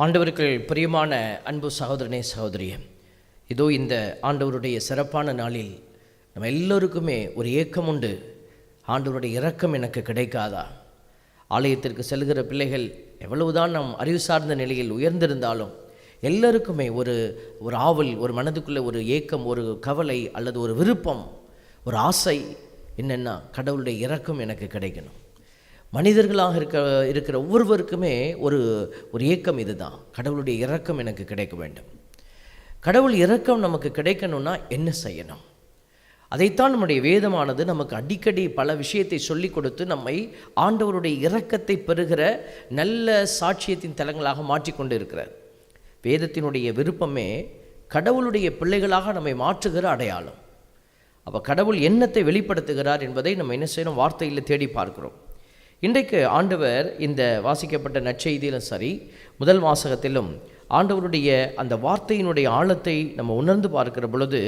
ஆண்டவர்கள் பிரியமான அன்பு சகோதரனே சகோதரியே இதோ இந்த ஆண்டவருடைய சிறப்பான நாளில் நம்ம எல்லோருக்குமே ஒரு ஏக்கம் உண்டு. ஆண்டவருடைய இரக்கம் எனக்கு கிடைக்காதா? ஆலயத்திற்கு செல்கிற பிள்ளைகள் எவ்வளவுதான் நாம் அறிவு சார்ந்த நிலையில் உயர்ந்திருந்தாலும் எல்லோருக்குமே ஒரு ஒரு ஆவல் ஒரு மனதுக்குள்ளே ஒரு ஏக்கம் ஒரு கவலை அல்லது ஒரு விருப்பம் ஒரு ஆசை என்னென்னா கடவுளுடைய இறக்கம் எனக்கு கிடைக்கணும். மனிதர்களாக இருக்க இருக்கிற ஒவ்வொருவருக்குமே ஒரு ஒரு ஏக்கம் இதுதான். கடவுளுடைய இறக்கம் எனக்கு கிடைக்க வேண்டும். கடவுள் இறக்கம் நமக்கு கிடைக்கணும்னா என்ன செய்யணும்? அதைத்தான் நம்முடைய வேதமானது நமக்கு அடிக்கடி பல விஷயத்தை சொல்லி கொடுத்து நம்மை ஆண்டவருடைய இரக்கத்தை பெறுகிற நல்ல சாட்சியத்தின் தலங்களாக மாற்றிக்கொண்டு இருக்கிறார் வேதத்தினுடைய விருப்பமே கடவுளுடைய பிள்ளைகளாக நம்மை மாற்றுகிற அடையாளம். அப்போ கடவுள் எண்ணத்தை வெளிப்படுத்துகிறார் என்பதை நம்ம என்ன செய்யணும்? வார்த்தையில் தேடி பார்க்கிறோம். இன்றைக்கு ஆண்டவர் இந்த வாசிக்கப்பட்ட நற்செய்தியிலும் சரி முதல் வாசகத்திலும் ஆண்டவருடைய அந்த வார்த்தையினுடைய ஆழத்தை நம்ம உணர்ந்து பார்க்கிற பொழுது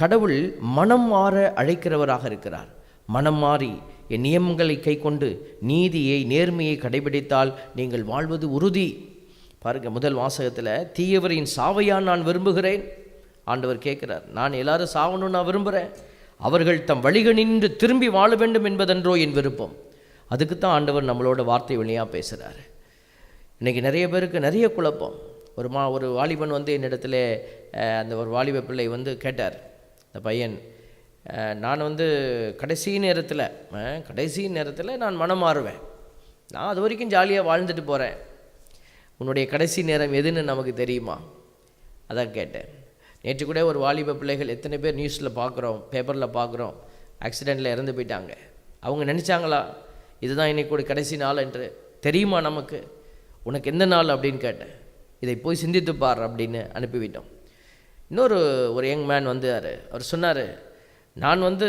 கடவுள் மனம் மாற அழைக்கிறவராக இருக்கிறார். மனம் மாறி என் நியமங்களை கை கொண்டு நீதியை நேர்மையை கடைபிடித்தால் நீங்கள் வாழ்வது உறுதி. பாருங்க முதல் வாசகத்தில் தீயவரின் சாவையான் நான் விரும்புகிறேன். ஆண்டவர் கேட்குறார் நான் எல்லாரும் சாவணும் நான் விரும்புகிறேன் அவர்கள் தம் வழிக நின்று திரும்பி வாழ வேண்டும் என்பதென்றோ என் விருப்பம். அதுக்கு தான் ஆண்டவர் நம்மளோட வார்த்தை வழியாக பேசுகிறாரு இன்றைக்கி நிறைய பேருக்கு நிறைய குழப்பம். ஒரு மா ஒரு வாலிபன் வந்து என்னிடத்துல அந்த ஒரு வாலிப பிள்ளை வந்து கேட்டார். இந்த பையன் நான் வந்து கடைசி நேரத்தில் கடைசி நேரத்தில் நான் மனம் மாறுவேன். நான் அது வரைக்கும் ஜாலியாக வாழ்ந்துட்டு போகிறேன் உன்னுடைய கடைசி நேரம் எதுன்னு நமக்கு தெரியுமா? அதான் கேட்டேன். நேற்று கூட ஒரு வாலிப பிள்ளைகள் எத்தனை பேர் நியூஸில் பார்க்குறோம் பேப்பரில் பார்க்குறோம் ஆக்சிடெண்ட்டில் இறந்து போயிட்டாங்க. அவங்க நினச்சாங்களா? இதுதான் இன்னைக்கு கூட கடைசி நாள் என்று தெரியுமா நமக்கு? உனக்கு எந்த நாள் அப்படின்னு கேட்டேன். இதை போய் சிந்தித்து பார் அப்படின்னு அனுப்பிவிட்டோம். இன்னொரு ஒரு யங் மேன் வந்தார். அவர் சொன்னார் நான் வந்து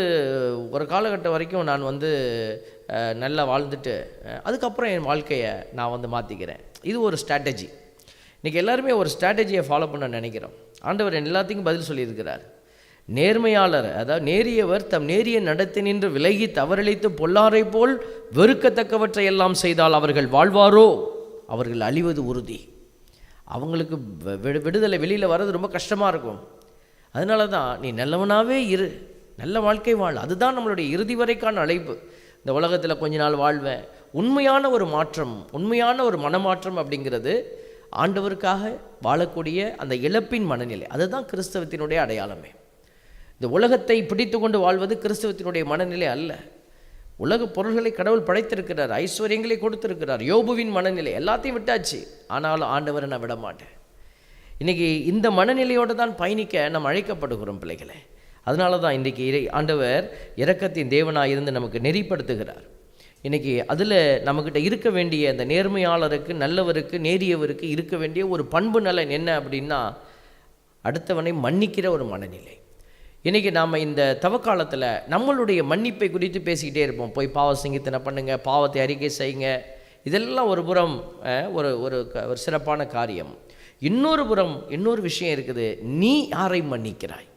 ஒரு காலகட்டம் வரைக்கும் நான் வந்து நல்லா வாழ்ந்துட்டு அதுக்கப்புறம் என் வாழ்க்கையை நான் வந்து மாற்றிக்கிறேன் இது ஒரு ஸ்ட்ராட்டஜி இன்றைக்கி எல்லாருமே ஒரு ஸ்ட்ராட்டஜியை ஃபாலோ பண்ண நினைக்கிறோம். ஆண்டவர் எல்லாத்துக்கும் பதில் சொல்லியிருக்கிறார். நேர்மையாளர் அதாவது நேரியவர் தம் நேரிய நடத்தி நின்று விலகி தவறளித்து பொல்லாரை போல் வெறுக்கத்தக்கவற்றை எல்லாம் செய்தால் அவர்கள் வாழ்வாரோ? அவர்கள் அழிவது உறுதி. அவங்களுக்கு விடுதலை வெளியில் வர்றது ரொம்ப கஷ்டமாக இருக்கும். அதனால தான் நீ நல்லவனாகவே இரு. நல்ல வாழ்க்கை வாழ். அதுதான் நம்மளுடைய இறுதி வரைக்கான அழைப்பு. இந்த உலகத்தில் கொஞ்ச நாள் வாழ்வேன். உண்மையான ஒரு மாற்றம் உண்மையான ஒரு மனமாற்றம் அப்படிங்கிறது ஆண்டவருக்காக வாழக்கூடிய அந்த இழப்பின் மனநிலை. அதுதான் கிறிஸ்தவத்தினுடைய அடையாளமே. இந்த உலகத்தை பிடித்து கொண்டு வாழ்வது கிறிஸ்தவத்தினுடைய மனநிலை அல்ல. உலக பொருள்களை கடவுள் படைத்திருக்கிறார் ஐஸ்வர்யங்களை கொடுத்திருக்கிறார் யோபுவின் மனநிலை எல்லாத்தையும் விட்டாச்சு. ஆனாலும் ஆண்டவரை நான் விட மாட்டேன் இன்றைக்கி இந்த மனநிலையோடு தான் பயணிக்க நாம் அழைக்கப்படுகிறோம் பிள்ளைகளை. அதனால தான் இன்றைக்கி இறை ஆண்டவர் இரக்கத்தின் தேவனாக இருந்து நமக்கு நெறிப்படுத்துகிறார். இன்றைக்கி அதில் நம்மக்கிட்ட இருக்க வேண்டிய அந்த நேர்மையாளருக்கு நல்லவருக்கு நேரியவருக்கு இருக்க வேண்டிய ஒரு பண்பு நலன் என்ன அப்படின்னா அடுத்தவனை மன்னிக்கிற ஒரு மனநிலை. இன்றைக்கி நாம் இந்த தவக்காலத்தில் நம்மளுடைய மன்னிப்பை குறித்து பேசிக்கிட்டே இருப்போம். போய் பாவ சிங்கித்தனை பண்ணுங்க பாவத்தை அறிக்கை செய்யுங்க. இதெல்லாம் ஒரு புறம் ஒரு ஒரு க- ஒரு சிறப்பான காரியம். இன்னொரு புறம் இன்னொரு விஷயம் இருக்குது. நீ யாரை மன்னிக்கிறாய்?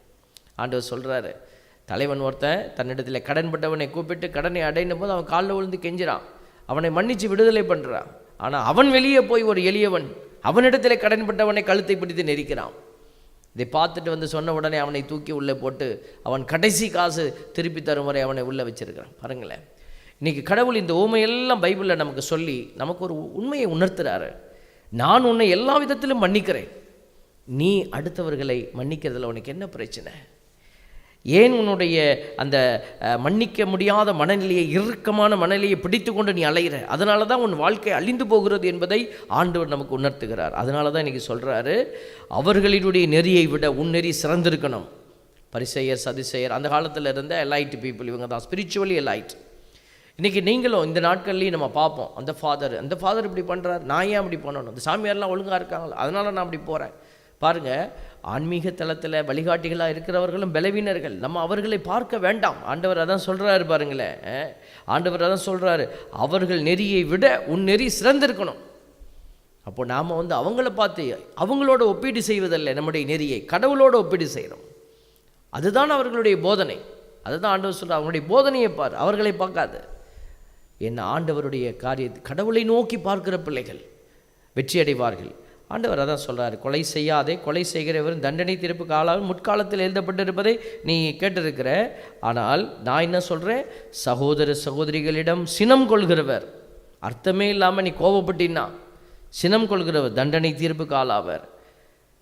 ஆண்டவர் சொல்கிறாரு தலைவன் ஒருத்தன் தன்னிடத்தில் கடன்பட்டவனை கூப்பிட்டு கடனை அடையும் போது அவன் காலில் விழுந்து கெஞ்சுறான். அவனை மன்னித்து விடுதலை பண்ணுறான் ஆனால் அவன் வெளியே போய் ஒரு எளியவன் அவனிடத்தில் கடன்பட்டவனை கழுத்தை பிடித்து நெரிக்கிறான். இதை பார்த்துட்டு வந்து சொன்ன உடனே அவனை தூக்கி உள்ளே போட்டு அவன் கடைசி காசு திருப்பி தரும் வரை அவனை உள்ளே வச்சிருக்கிறான். பாருங்களேன். இன்றைக்கி கடவுள் இந்த ஊமையெல்லாம் பைபிளில் நமக்கு சொல்லி நமக்கு ஒரு உண்மையை உணர்த்துறாரு. நான் உன்னை எல்லா விதத்திலும் மன்னிக்கிறேன். நீ அடுத்தவர்களை மன்னிக்கிறதுல உனக்கு என்ன பிரச்சனை? ஏன் உன்னுடைய அந்த மன்னிக்க முடியாத மனநிலையை இறுக்கமான மனநிலையை பிடித்து கொண்டு நீ அலைகிற அதனால தான் உன் வாழ்க்கை அழிந்து போகிறது என்பதை ஆண்டவர் நமக்கு உணர்த்துகிறார். அதனால தான் இன்றைக்கி சொல்கிறாரு அவர்களினுடைய நெறியை விட உன் நெறி சிறந்திருக்கணும். பரிசெயர் சதிசெயர் அந்த காலத்தில் இருந்த எலைட் பீப்புள் இவங்க தான் ஸ்பிரிச்சுவலி எலைட் இன்றைக்கி நீங்களும் இந்த நாட்கள்லேயும் நம்ம பார்ப்போம். அந்த ஃபாதர் அந்த ஃபாதர் இப்படி பண்ணுறார் நான் ஏன் அப்படி பண்ணணும்? அந்த சாமியார்லாம் ஒழுங்காக இருக்காங்களா? அதனால் நான் அப்படி போகிறேன் பாருங்கள் ஆன்மீக தளத்தில் வழிகாட்டிகளாக இருக்கிறவர்களும் பலவீனர்கள். நம்ம அவர்களை பார்க்க வேண்டாம். ஆண்டவர் அதான் சொல்கிறாரு பாருங்களேன் ஆண்டவர் அதான் சொல்கிறாரு அவர்கள் நெறியை விட உன் நெறி சிறந்திருக்கணும். அப்போ நாம் வந்து அவங்கள பார்த்து அவங்களோட ஒப்பீடு செய்வதல்ல நம்முடைய நெறியை. கடவுளோட ஒப்பீடு செய்கிறோம் அதுதான் அவர்களுடைய போதனை. அதுதான் ஆண்டவர் சொல்கிறார் அவங்களுடைய போதனையை பார். அவர்களை பார்க்காது. என்ன ஆண்டவருடைய காரியத்தை கடவுளை நோக்கி பார்க்கிற பிள்ளைகள் வெற்றி அடைவார்கள் ஆண்டவர் அதான் சொல்கிறார் கொலை செய்யாதே கொலை செய்கிறவரும் தண்டனை தீர்ப்புக்கு ஆளாகும் முற்காலத்தில் எழுதப்பட்டிருப்பதை நீ கேட்டிருக்கிற. ஆனால் நான் என்ன சொல்கிறேன் சகோதர சகோதரிகளிடம் சினம் கொள்கிறவர். அர்த்தமே இல்லாமல் நீ கோபப்பட்டினா சினம் கொள்கிறவர் தண்டனை தீர்ப்புக்கு ஆளாவர்.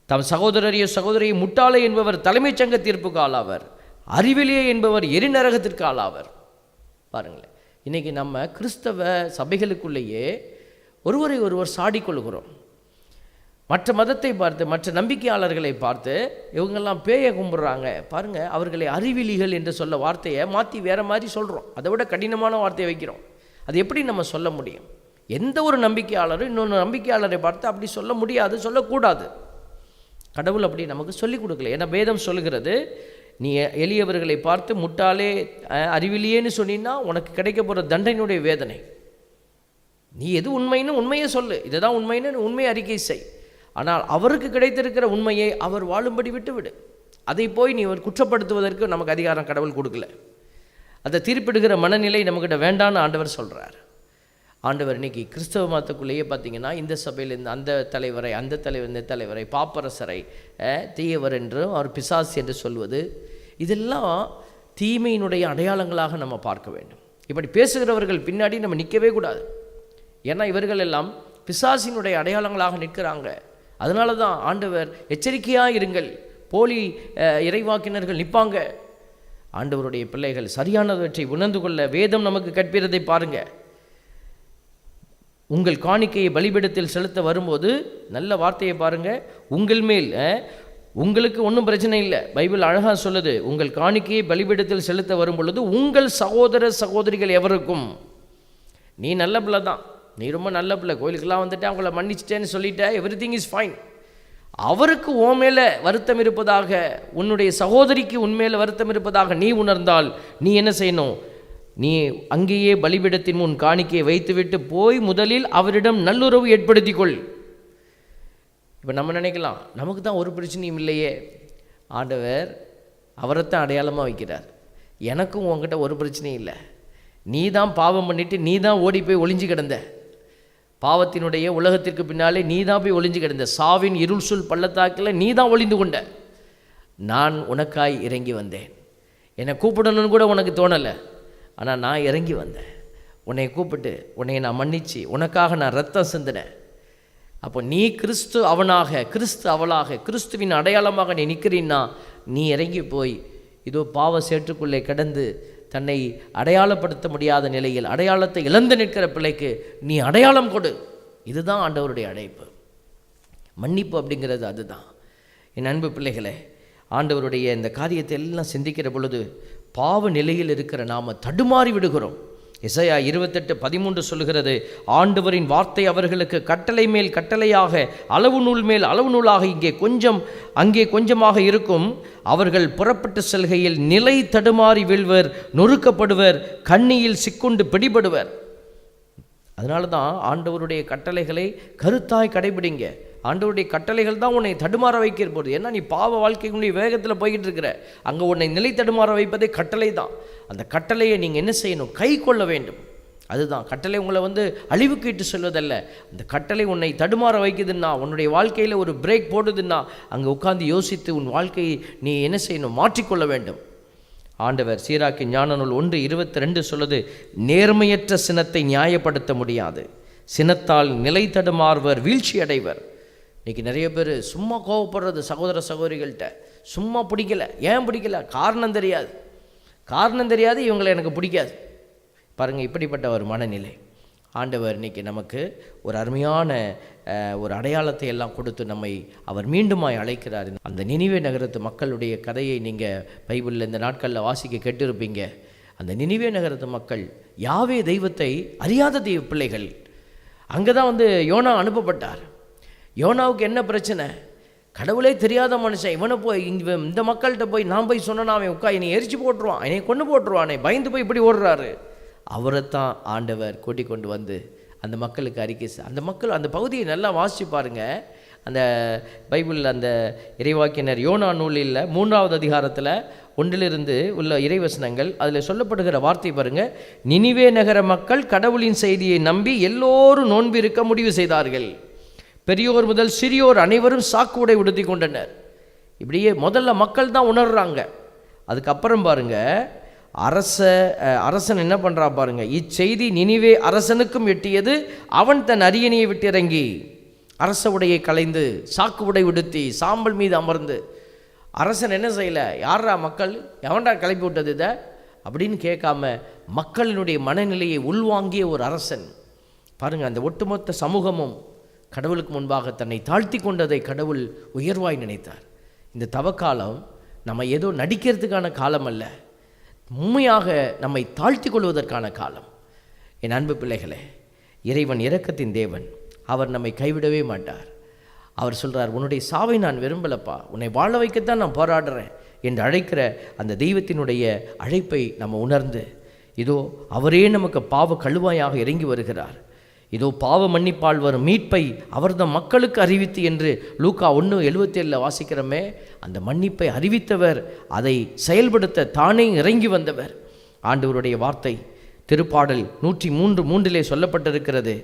தம் சகோதரரையோ சகோதரியை முட்டாளை என்பவர் தலைமைச் சங்க தீர்ப்புக்கு ஆளாவர். அறிவிலியே என்பவர் எரிநரகத்திற்கு ஆளாவர். பாருங்களேன் இன்றைக்கி நம்ம கிறிஸ்தவ சபைகளுக்குள்ளேயே ஒருவரை ஒருவர் சாடிக்கொள்கிறோம். மற்ற மதத்தை பார்த்து மற்ற நம்பிக்கையாளர்களை பார்த்து இவங்கெல்லாம் பேயை கும்பிட்றாங்க. பாருங்கள் அவர்களை அறிவிலிகள் என்று சொல்ல வார்த்தையை மாற்றி வேறு மாதிரி சொல்கிறோம் அதை விட கடினமான வார்த்தையை வைக்கிறோம். அது எப்படி நம்ம சொல்ல முடியும்? எந்த ஒரு நம்பிக்கையாளரும் இன்னொன்று நம்பிக்கையாளரை பார்த்து அப்படி சொல்ல முடியாது சொல்லக்கூடாது. கடவுள் அப்படி நமக்கு சொல்லிக் கொடுக்கல. ஏன்னா வேதம் சொல்லுகிறது நீ எளியவர்களை பார்த்து முட்டாளே அறிவிலியேன்னு சொன்னீன்னா உனக்கு கிடைக்க போகிற தண்டனையுடைய வேதனை. நீ எது உண்மைன்னு உண்மையை சொல்லு. இதுதான் உண்மைன்னு உண்மை உண்மையை அறிக்கை செய். ஆனால் அவருக்கு கிடைத்திருக்கிற உண்மையை அவர் வாழும்படி விட்டுவிடு. அதை போய் நீ ஒரு குற்றப்படுத்துவதற்கு நமக்கு அதிகாரம் கடவுள் கொடுக்கல. அதை தீர்ப்பிடுகிற மனநிலை நம்மக்கிட்ட வேண்டான்னு ஆண்டவர் சொல்கிறார் ஆண்டவர் இன்னைக்கு கிறிஸ்தவ மதத்துக்குள்ளேயே பார்த்தீங்கன்னா இந்த சபையில் இந்த அந்த தலைவரை அந்த தலைவர் இந்த தலைவரை பாப்பரசரை தீயவர் என்றும் அவர் பிசாஸ் என்று சொல்வது இதெல்லாம் தீமையினுடைய அடையாளங்களாக நம்ம பார்க்க வேண்டும். இப்படி பேசுகிறவர்கள் பின்னாடி நம்ம நிற்கவே கூடாது. ஏன்னா இவர்கள் எல்லாம் பிசாசினுடைய அடையாளங்களாக நிற்கிறாங்க. அதனால தான் ஆண்டவர் எச்சரிக்கையாக இருங்கள் போலி இறைவாக்கினர்கள் நிற்பாங்க. ஆண்டவருடைய பிள்ளைகள் சரியானவற்றை உணர்ந்து கொள்ள வேதம் நமக்கு கற்பிறதை பாருங்க. உங்கள் காணிக்கையை பலிபீடத்தில் செலுத்த வரும்போது நல்ல வார்த்தையை பாருங்க. உங்கள் மேல் உங்களுக்கு ஒன்றும் பிரச்சனை இல்லை. பைபிள் அழகாக சொல்லுது உங்கள் காணிக்கையை பலிபீடத்தில் செலுத்த வரும் பொழுது உங்கள் சகோதர சகோதரிகள் எவருக்கும்? நீ நல்ல பிள்ளை தான் நீ ரொம்ப நல்ல பிள்ளை. கோயிலுக்கெல்லாம் வந்துட்டு அவங்கள மன்னிச்சிட்டேன்னு சொல்லிட்ட எவ்ரி திங் இஸ் ஃபைன் அவருக்கு உன் மேலே வருத்தம் இருப்பதாக உன்னுடைய சகோதரிக்கு உன் மேலே வருத்தம் இருப்பதாக நீ உணர்ந்தால் நீ என்ன செய்யணும்? நீ அங்கேயே பலிபீடத்தின் முன் காணிக்கையை வைத்துவிட்டு போய் முதலில் அவரிடம் நல்லுறவு ஏற்படுத்தி கொள் இப்போ நம்ம நினைக்கலாம் நமக்கு தான் ஒரு பிரச்சனையும் இல்லையே. ஆண்டவர் அவரைத்தான் அடையாளமாக வைக்கிறார். எனக்கும் உன்கிட்ட ஒரு பிரச்சனையும் இல்லை. நீ தான் பாவம் பண்ணிவிட்டு நீ தான் ஓடி போய் ஒளிஞ்சு கிடந்த. பாவத்தினுடைய உலகத்திற்கு பின்னாலே நீ தான் போய் ஒளிஞ்சு கிடந்த. சாவின் இருள் சொல் பள்ளத்தாக்கில் நீ தான் ஒளிந்து கொண்ட. நான் உனக்காய் இறங்கி வந்தேன். என்னை கூப்பிடணும்னு கூட உனக்கு தோணலை. ஆனால் நான் இறங்கி வந்தேன். உன்னை கூப்பிட்டு உன்னை நான் மன்னிச்சு உனக்காக நான் ரத்தம் சிந்தினேன். அப்போ நீ கிறிஸ்து அவனாக கிறிஸ்து அவளாக கிறிஸ்துவின் அடையாளமாக நீ நிற்கிறீன்னா நீ இறங்கி போய் இதோ பாவ சேற்றுக்குள்ளே கிடந்து தன்னை அடையாளப்படுத்த முடியாத நிலையில் அடையாளத்தை இழந்து நிற்கிற பிள்ளைக்கு நீ அடையாளம் கொடு. இதுதான் ஆண்டவருடைய அழைப்பு. மன்னிப்பு அப்படிங்கிறது அதுதான். என் அன்பு பிள்ளைகளே ஆண்டவருடைய இந்த காரியத்தை எல்லாம் சிந்திக்கிற பொழுது பாவ நிலையில் இருக்கிற நாம தடுமாறி விடுகிறோம். இசையா இருபத்தெட்டு பதிமூன்று சொல்லுகிறது ஆண்டவரின் வார்த்தை அவர்களுக்கு கட்டளை மேல் கட்டளையாக அளவு நூல் மேல் அளவு நூலாக இங்கே கொஞ்சம் அங்கே கொஞ்சமாக இருக்கும். அவர்கள் புறப்பட்டு செல்கையில் நிலை தடுமாறி வீழ்வர் நொறுக்கப்படுவர் கண்ணியில் சிக்குண்டு பிடிபடுவர். அதனால தான் ஆண்டவருடைய கட்டளைகளை கருத்தாய் கடைபிடிங்க. ஆண்டவருடைய கட்டளைகள் தான் உன்னை தடுமாற வைக்கிற போது. ஏன்னா நீ பாவ வாழ்க்கைக்குள்ளே வேகத்தில் போய்கிட்டு இருக்கிற. அங்கே உன்னை நிலை தடுமாற வைப்பதே கட்டளை தான். அந்த கட்டளையை நீங்கள் என்ன செய்யணும்? கை கொள்ள வேண்டும். அதுதான். கட்டளை உங்களை வந்து அழிவுக்கு இட்டு சொல்வதல்ல. அந்த கட்டளை உன்னை தடுமாற வைக்குதுன்னா உன்னுடைய வாழ்க்கையில் ஒரு பிரேக் போடுதுன்னா அங்கே உட்காந்து யோசித்து உன் வாழ்க்கையை நீ என்ன செய்யணும்? மாற்றிக்கொள்ள வேண்டும். ஆண்டவர் சீராக்கி ஞான நூல் ஒன்று இருபத்தி ரெண்டு சொல்லுது நேர்மையற்ற சினத்தை நியாயப்படுத்த முடியாது. சினத்தால் நிலை தடுமாறுவர் வீழ்ச்சி அடைவர் இன்னைக்கு நிறைய பேர் சும்மா கோவப்படுறது சகோதர சகோதரிகள்கிட்ட. சும்மா பிடிக்கல. ஏன் பிடிக்கல? காரணம் தெரியாது. காரணம் தெரியாது இவங்களை எனக்கு பிடிக்காது. பாருங்கள் இப்படிப்பட்ட ஒரு மனநிலை. ஆண்டவர் இன்னைக்கு நமக்கு ஒரு அருமையான ஒரு அடையாளத்தை எல்லாம் கொடுத்து நம்மை அவர் மீண்டுமாய் அழைக்கிறார். அந்த நினிவே நகரத்து மக்களுடைய கதையை நீங்கள் பைபிளில் இந்த நாட்களில் வாசிக்க கேட்டிருப்பீங்க. அந்த நினிவே நகரத்து மக்கள் யாவே தெய்வத்தை அறியாத தெய்வ பிள்ளைகள். அங்கே தான் வந்து யோனா அனுப்பப்பட்டார். யோனாவுக்கு என்ன பிரச்சனை? கடவுளே தெரியாத மனுஷன். இவனை போய் இந்த மக்கள்கிட்ட போய் நான் போய் சொன்னா அவன் உட்கா என்னை எரிச்சு போட்டுருவான். என்னை கொண்டு போட்டுருவானே. பயந்து போய் இப்படி ஓடுறாரு. அவரைத்தான் ஆண்டவர் கூட்டிக் கொண்டு வந்து அந்த மக்களுக்கு அறிக்கை அந்த மக்கள் அந்த பகுதியை நல்லா வாசிச்சு பாருங்கள் அந்த பைபிளில் அந்த இறைவாக்கினர் யோனா நூலில் மூன்றாவது அதிகாரத்தில் ஒன்றிலிருந்து உள்ள இறைவசனங்கள் அதில் சொல்லப்படுகிற வார்த்தை பாருங்கள் நினிவே நகர மக்கள் கடவுளின் செய்தியை நம்பி எல்லோரும் நோன்பு இருக்க முடிவு செய்தார்கள். பெரியோர் முதல் சிறியோர் அனைவரும் சாக்கு உடை உடுத்தி கொண்டனர். இப்படியே முதல்ல மக்கள் தான் உணர்றாங்க. அதுக்கப்புறம் பாருங்க அரச அரசன் என்ன பண்ணுறா பாருங்க இச்செய்தி நினிவே அரசனுக்கும் எட்டியது அவன் தன் அரியணையை விட்டு இறங்கி அரச உடையை கலைந்து சாக்கு உடை உடுத்தி சாம்பல் மீது அமர்ந்து அரசன் என்ன செய்யலை யாரா மக்கள் எவன்டா கிளப்பி விட்டது இதை? அப்படின்னு கேட்காம மக்களினுடைய மனநிலையை உள்வாங்கிய ஒரு அரசன். பாருங்க அந்த ஒட்டுமொத்த சமூகமும் கடவுளுக்கு முன்பாக தன்னை தாழ்த்தி கொண்டதை கடவுள் உயர்வாய் நினைத்தார். இந்த தவக்காலம் நம்ம ஏதோ நடிக்கிறதுக்கான காலம் அல்ல உண்மையாக நம்மை தாழ்த்தி கொள்வதற்கான காலம். என் அன்பு பிள்ளைகளே இறைவன் இரக்கத்தின் தேவன் அவர் நம்மை கைவிடவே மாட்டார். அவர் சொல்கிறார் உன்னுடைய சாவை நான் விரும்பலப்பா உன்னை வாழ வைக்கத்தான் நான் போராடுறேன் என்று அழைக்கிற அந்த தெய்வத்தினுடைய அழைப்பை நம்ம உணர்ந்து இதோ அவரே நமக்கு பாவ கழுவாயாக இறங்கி வருகிறார். இதோ பாவ மன்னிப்பால் வரும் மீட்பை அவர்தான் மக்களுக்கு அறிவித்து என்று லூக்கா ஒன்று எழுபத்தி ஏழில் வாசிக்கிறோமே அந்த மன்னிப்பை அறிவித்தவர் அதை செயல்படுத்த தானே இறங்கி வந்தவர். ஆண்டவருடைய வார்த்தை திருப்பாடல் நூற்றி மூன்று மூன்றிலே சொல்லப்பட்டிருக்கிறது.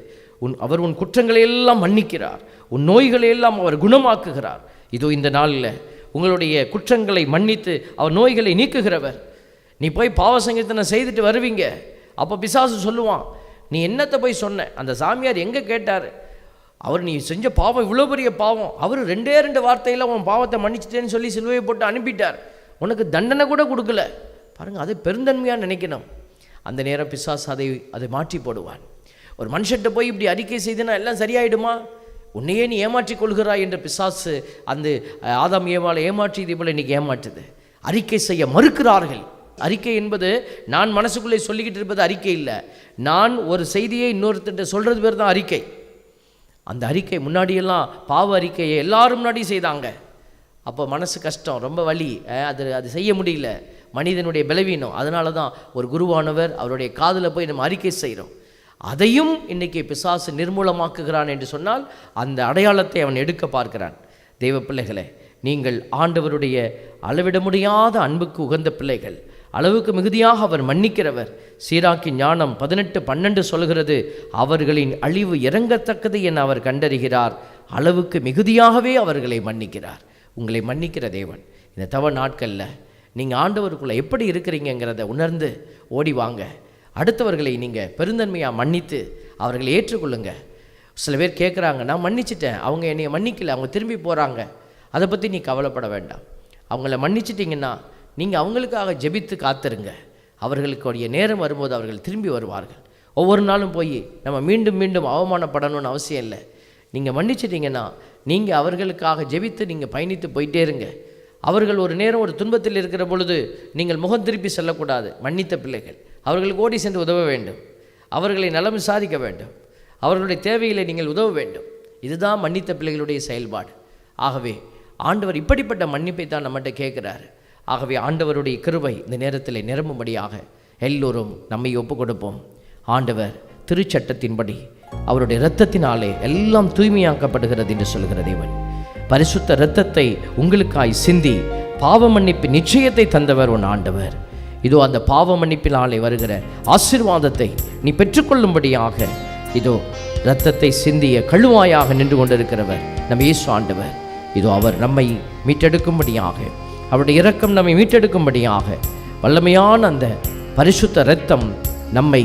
உன் அவர் உன் குற்றங்களை எல்லாம் மன்னிக்கிறார் உன் நோய்களை எல்லாம் அவர் குணமாக்குகிறார். இதோ இந்த நாளில் உங்களுடைய குற்றங்களை மன்னித்து அவர் நோய்களை நீக்குகிறவர். நீ போய் பாவசங்கீர்த்தனை செய்துட்டு வருவீங்க. அப்போ பிசாசு சொல்லுவான் நீ என்னத்தை போய் சொன்ன? அந்த சாமியார் எங்கே கேட்டார்? அவர் நீ செஞ்ச பாவம் இவ்வளோ பெரிய பாவம். அவர் ரெண்டே ரெண்டு வார்த்தையில் உன் பாவத்தை மன்னிச்சிட்டேன்னு சொல்லி சிலுவையை போட்டு அனுப்பிட்டார். உனக்கு தண்டனை கூட கொடுக்கல. பாருங்கள் அதை பெருந்தன்மையாக நினைக்கணும். அந்த நேரம் பிசாசு அதை அதை மாற்றி போடுவான். ஒரு மனுஷன்ட்ட போய் இப்படி அறிக்கை செய்தனா எல்லாம் சரியாயிடுமா? உன்னையே நீ ஏமாற்றிக் கொள்கிறாய் என்ற பிசாசு அந்த ஆதாம் ஏவாளை ஏமாற்றி இதே போல் இன்னைக்கு ஏமாற்றுது. அறிக்கை செய்ய மறுக்கிறார்கள். அறிக்கை என்பது நான் மனசுக்குள்ளே சொல்லிக்கிட்டு இருப்பது அறிக்கை இல்லை. நான் ஒரு செய்தியை இன்னொருத்தர்கிட்ட சொல்கிறது பேர் தான் அறிக்கை. அந்த அறிக்கை முன்னாடியெல்லாம் பாவ அறிக்கையை எல்லாரும் முன்னாடியும் செய்தாங்க. அப்போ மனசு கஷ்டம் ரொம்ப வலி. அது அது செய்ய முடியல. மனிதனுடைய பலவீனம். அதனால தான் ஒரு குருவானவர் அவருடைய காதில் போய் நம்ம அறிக்கை செய்கிறோம் அதையும் இன்றைக்கி பிசாசு நிர்மூலமாக்குகிறான் என்று சொன்னால் அந்த அடையாளத்தை அவன் எடுக்க பார்க்கிறான். தெய்வ பிள்ளைகளே நீங்கள் ஆண்டவருடைய அளவிட முடியாத அன்புக்கு உகந்த பிள்ளைகள். அளவுக்கு மிகுதியாக அவர் மன்னிக்கிறவர். சீராக்கி ஞானம் பதினெட்டு பன்னெண்டு சொல்கிறது அவர்களின் அழிவு இறங்கத்தக்கது என அவர் கண்டறிகிறார். அளவுக்கு மிகுதியாகவே அவர்களை மன்னிக்கிறார். உங்களை மன்னிக்கிற தேவன். இந்த தவ நாட்களில் நீங்கள் ஆண்டவருக்குள்ளே எப்படி இருக்கிறீங்கங்கிறத உணர்ந்து ஓடி வாங்க. அடுத்தவர்களை நீங்கள் பெருந்தன்மையாக மன்னித்து அவர்களை ஏற்றுக்கொள்ளுங்க. சில பேர் கேட்குறாங்க நான் மன்னிச்சிட்டேன். அவங்க என்னை மன்னிக்கல. அவங்க திரும்பி போகிறாங்க அதை பற்றி நீ கவலைப்பட வேண்டாம். அவங்கள மன்னிச்சிட்டிங்கன்னா நீங்கள் அவங்களுக்காக ஜெபித்து காத்திருங்க. அவர்களுக்குடைய நேரம் வரும்போது அவர்கள் திரும்பி வருவார்கள். ஒவ்வொரு நாளும் போய் நம்ம மீண்டும் மீண்டும் அவமானப்படணும்னு அவசியம் இல்லை. நீங்கள் மன்னிச்சிட்டிங்கன்னா நீங்கள் அவர்களுக்காக ஜெபித்து நீங்கள் பயணித்து போயிட்டே இருங்க. அவர்கள் ஒரு நேரம் ஒரு துன்பத்தில் இருக்கிற பொழுது நீங்கள் முகம் திருப்பி செல்லக்கூடாது. மன்னித்த பிள்ளைகள். அவர்களுக்கு ஓடி சென்று உதவ வேண்டும். அவர்களை நலம் விசாரிக்க வேண்டும். அவர்களுடைய தேவைகளை நீங்கள் உதவ வேண்டும். இதுதான் மன்னித்த பிள்ளைகளுடைய செயல்பாடு. ஆகவே ஆண்டவர் இப்படிப்பட்ட மன்னிப்பை தான் நம்மகிட்ட கேட்குறாரு. ஆகவே ஆண்டவருடைய கிருவை இந்த நேரத்தில் நிரம்பும்படியாக எல்லோரும் நம்மை ஒப்பு கொடுப்போம் ஆண்டவர் திருச்சட்டத்தின்படி அவருடைய இரத்தத்தினாலே எல்லாம் தூய்மையாக்கப்படுகிறது என்று சொல்கிற தேவன். பரிசுத்த இரத்தத்தை உங்களுக்காய் சிந்தி பாவ மன்னிப்பு நிச்சயத்தை தந்தவர் உன் ஆண்டவர். இதோ அந்த பாவ மன்னிப்பினாலே வருகிற ஆசீர்வாதத்தை நீ பெற்றுக்கொள்ளும்படியாக இதோ இரத்தத்தை சிந்திய கழுவாயாக நின்று கொண்டிருக்கிறவர் நம்ம இயேசு ஆண்டவர். இதோ அவர் நம்மை மீட்டெடுக்கும்படியாக அவருடைய இரக்கம் நம்மை மீட்டெடுக்கும்படியாக வல்லமையான அந்த பரிசுத்த இரத்தம் நம்மை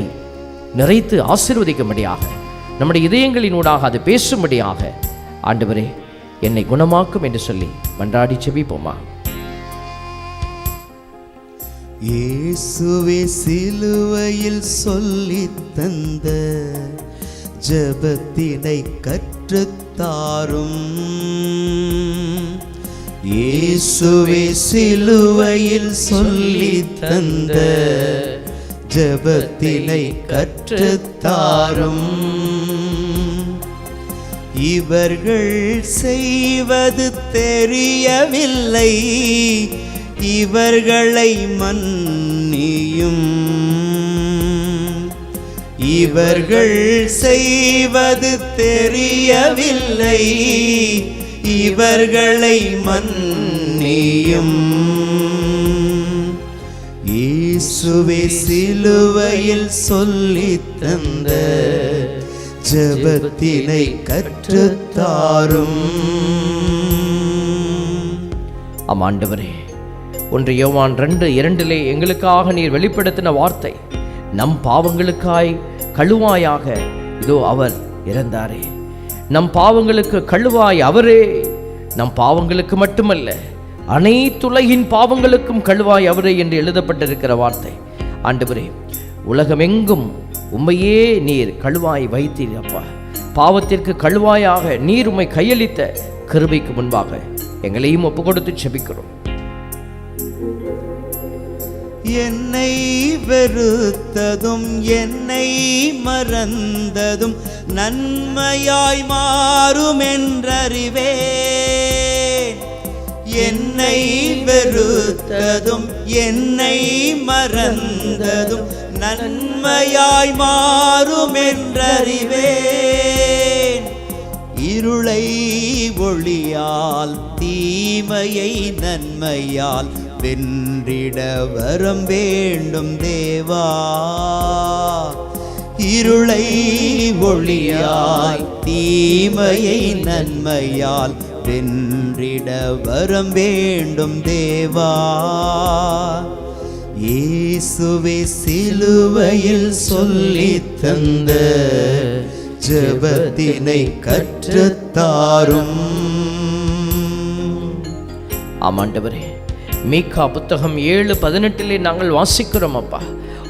நிறைத்து ஆசிர்வதிக்கும்படியாக நம்முடைய இதயங்களினூடாக அது பேசும்படியாக ஆண்டவரே என்னை குணமாக்கும் என்று சொல்லி மன்றாடி செபிப்போமா? இயேசுவே சிலுவையில் சொல்லி தந்த ஜபத்தினை கற்றுத்தாரும் இயேசுவே சிலுவையில் சொல்லி தந்த ஜபத்தினை கற்றுத்தாரும் இவர்கள் செய்வது தெரியவில்லை. இவர்களை மன்னியும். இவர்கள் செய்வது தெரியவில்லை. இவர்களை மன்னியும். இயேசுவே சிலுவையில் சொல்லி தந்த ஜபத்தினை கற்றுத்தாரும். ஆமாண்டவரே ஒன்று யோவான் ரெண்டு இரண்டிலே எங்களுக்காக நீர் வெளிப்படுத்தின வார்த்தை நம் பாவங்களுக்காய் கழுவாயாக இதோ அவர் இறந்தாரே. நம் பாவங்களுக்கு கழுவாய் அவரே. நம் பாவங்களுக்கு மட்டுமல்ல அனைத்துலகின் பாவங்களுக்கும் கழுவாய் அவரே என்று எழுதப்பட்டிருக்கிற வார்த்தை. ஆண்டவரே உலகமெங்கும் உண்மையே நீர் கழுவாய் வைத்தீர் அப்பா. பாவத்திற்கு கழுவாயாக நீர் உம்மை கையளித்த கிருபைக்கு முன்பாக எங்களையும் ஒப்பு கொடுத்து செபிக்கிறோம். என்னை வெறுத்ததும் என்னை மறந்ததும் நன்மையாய் மாறும் என்றறிவேன் என்னை வெறுத்ததும் என்னை மறந்ததும் நன்மையாய் மாறும் என்றறிவேன் இருளை ஒளியால் தீமையை நன்மையால் வென்றிட வரம் வேண்டும் தேவா. இருளை ஒளியாய் தீமையை நன்மையால் வென்றிட வரம் வேண்டும் தேவா. இயேசுவே சிலுவையில் சொல்லி தந்த ஜபத்தினை கற்றுத்தாரும் ஆமாண்டவரே. மீக்கா புத்தகம் ஏழு பதினெட்டிலே நாங்கள் வாசிக்கிறோம் அப்பா.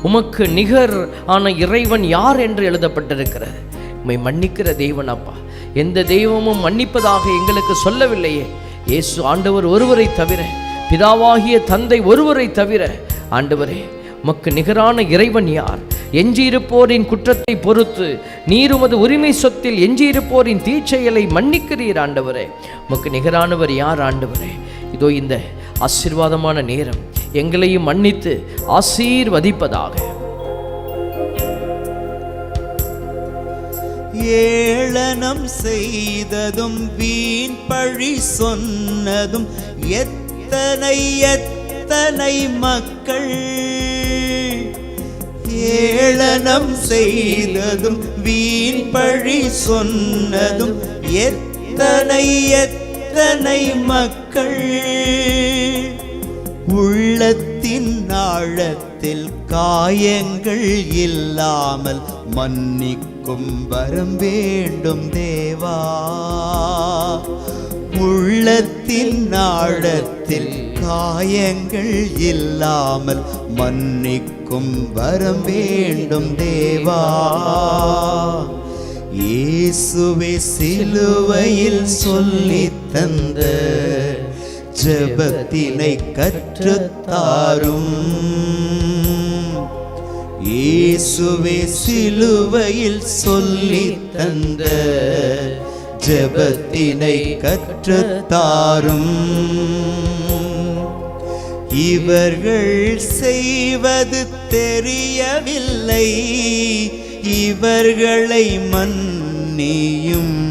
உமக்கு நிகர் ஆன இறைவன் யார் என்று எழுதப்பட்டிருக்கிறது. உண்மை மன்னிக்கிற தெய்வன் அப்பா. எந்த தெய்வமும் மன்னிப்பதாக எங்களுக்கு சொல்லவில்லையே. இயேசு ஆண்டவர் ஒருவரை தவிர பிதாவாகிய தந்தை ஒருவரை தவிர ஆண்டவரே உமக்கு நிகரான இறைவன் யார்? எஞ்சியிருப்போரின் குற்றத்தை பொறுத்து நீர் உமது உரிமை சொத்தில் எஞ்சியிருப்போரின் தீச்செயலை மன்னிக்கிறீர் ஆண்டவரே. உமக்கு நிகரானவர் யார் ஆண்டவரே? இதோ இந்த ஆசீர்வாதமான நேரம். எங்களையும் மன்னித்து ஆசீர்வதிப்பதாக. ஏளனம் செய்ததும் வீண் பழி சொன்னதும் எத்தனை எத்தனை மக்கள். ஏளனம் செய்ததும் வீண் பழி சொன்னதும் எத்தனை எத்தனை மக்கள். உள்ளத்தின் ஆழத்தில் காயங்கள் இல்லாமல் மன்னிக்கும் வரம் வேண்டும் தேவா. உள்ளத்தின் ஆழத்தில் காயங்கள் இல்லாமல் மன்னிக்கும் வரம் வேண்டும் தேவா. இயேசுவே சிலுவையில் சொல்லி தந்த ஜபத்தினை கற்றுத்தாரும். இயேசுவே சிலுவையில் சொல்லி தந்த ஜபத்தினை கற்றுத்தாரும். இவர்கள் செய்வது தெரியவில்லை. இவர்களை மன்னியும்.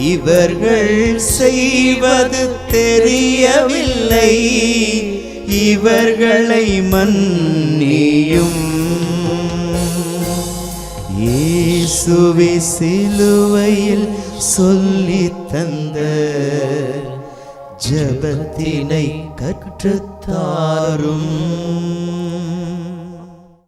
இவர்கள் செய்வது தெரியவில்லை. இவர்களை மன்னியும். இயேசுவி சிலுவையில் சொல்லி தந்த ஜபத்தினை கற்றுத்தாரும்.